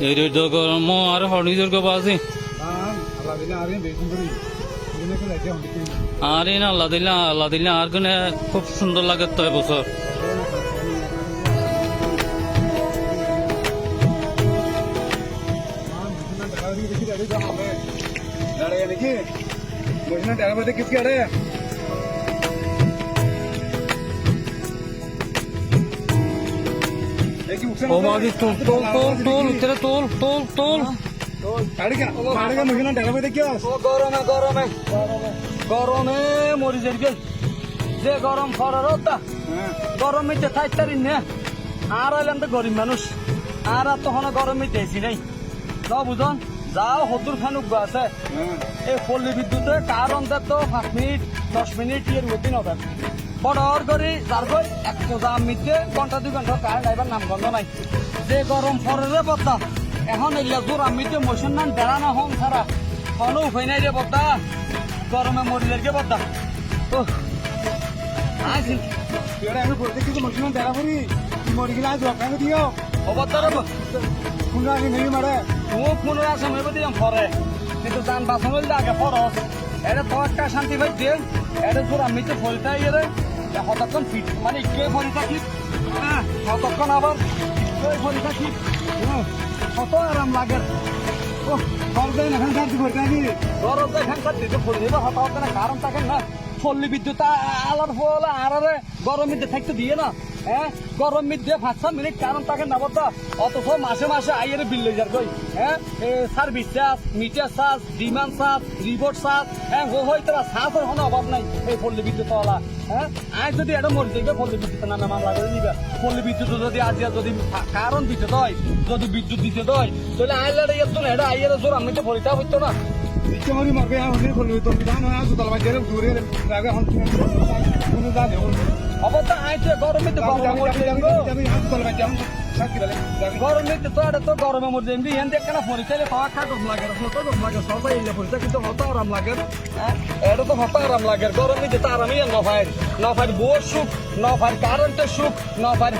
আর হড়ি দুর্গ বাজি আর না আল্লাহ দিল্লা আল্লাহ দিল্লা আর গুনে খুব সুন্দর লাগে তো বছর দাঁড়িয়ে নাকি টাকা কিসকে আড়ে তোল তোল তোল উত্তরে তোল তোল তোল। মহিলা ডেলা গরমে গরমে মরি যাবে যে গরম ফরার তা থাকতারি নে। আর হইলাম তো গরিব মানুষ। আর আর তখন গরম মিটেছি নাই। বুঝন। যাও, হতুর ফানুক আছে। এই পল্লী বিদ্যুতে কার অন্তত পাঁচ মিনিট দশ মিনিট ইয়ের মধ্যে নবেন বড়র করে যার কই এক মোজা মিটে ঘণ্টা দুই ঘণ্টা কারেন্ট আইবার নাম গন্ধ নাই। যে গরম ফরে বদ্দা এখন এলিয়া জোর আমিতে মোশন নান বেড়ানো হন ছাড়া কোনো উপায় নাই রে বদ্দা গরমে মরিলে গে বদ্দা ও আছি আমি বলতে কিছু মহিলা ডেলা করি মরি গেলে আজ রক্ষা দিও অবদ্দা রে শুনরা আমি নেই মারে ও কোন আছে আমি বদি আম ফরে কিন্তু জান বাসন হইলে আগে ফরস এটা তো একটা শান্তি ভাই দে এটা তোর আমি তো ফলটা ইয়ে রে হতক্ষণ ফিট মানে কে ফলি থাকি। হতক্ষণ আবার ওই ফলি থাকি। কত আরাম লাগে। ও ফলবে না খান কাজ করতে আমি গরম তো এখানকার ফলি দেবে কারণ থাকে না। ফল্লি বিদ্যুৎ আলার ফল আরারে গরম থাকতে দিয়ে না। হ্যাঁ গরম মিদ্যে পাঁচ ছ মিনিট কারণ থাকে না বলতো অথচ মাসে মাসে আইয়ের বিল লই যার কই হ্যাঁ service charge meter charge demand charge report charge হ্যাঁ হো হই তোরা চার্জের কোনো অভাব নাই এই পল্লী বিদ্যুৎ ওলা হ্যাঁ আজ যদি এটা মরে যাইবে পল্লী বিদ্যুৎ নামে মামলা করে নিবে পল্লী বিদ্যুৎ যদি আজ যদি কারণ দিতে হয় যদি বিদ্যুৎ দিতে হয় তাহলে আইলারে এত না এটা আইয়ের জোর আমি তো ফলিতা হইতো না মরি মারবে হলে ফলবে তো বিধান হয় আজ জেরে দূরে লাগে হন কোন জানে অবস্থা আইছে গরমে তো গরমে গরমে। তো তো গরমে এন দেখ কেন পাওয়া লাগে লাগে সবাই কিন্তু হত আরাম লাগে। এটা তো হত আরাম লাগে গরমে বোর সুখ কারেন্টের সুখ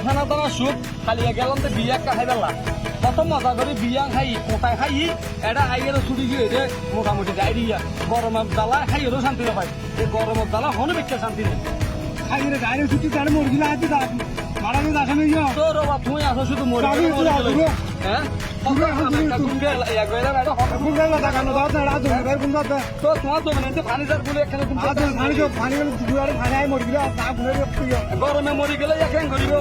দানা সুখ খালি গেলাম তো বিয়া বেলা। কত মজা করে বিয়া খাই কোটায় খাই এটা আইয়ের ছুটি গিয়ে মোটামুটি যাই দিয়া। গরমের জ্বালা খাইয়েরও শান্তি না এই গরমের জ্বালা হনে শান্তি নেই। খাই রে গাড়ি ছুটি জানে মরি গিলা আজ দাস মারা দাস আমি যাও তোর বাবা তুই আসো শুধু মরে যাবি, গেলে মরে যাবি, গেলে। যাবি। হ্যাঁ তুমি গরমে মরি গেলে এখানে ঘুরিবে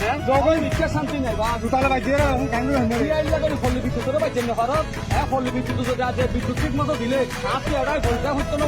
হ্যাঁ? জগই। নিচ্ছে শান্তি নাই। বা দুতালে বাজে রে আমি কাঙ্গে হইনে তুই আইলা করে ফলি বিদ্যুৎ করে পাইছেন হ্যাঁ ফলি বিদ্যুৎ যদি আজ বিদ্যুৎ ঠিক মতো দিলে। আপনি এটাই ঘণ্টা হইতো না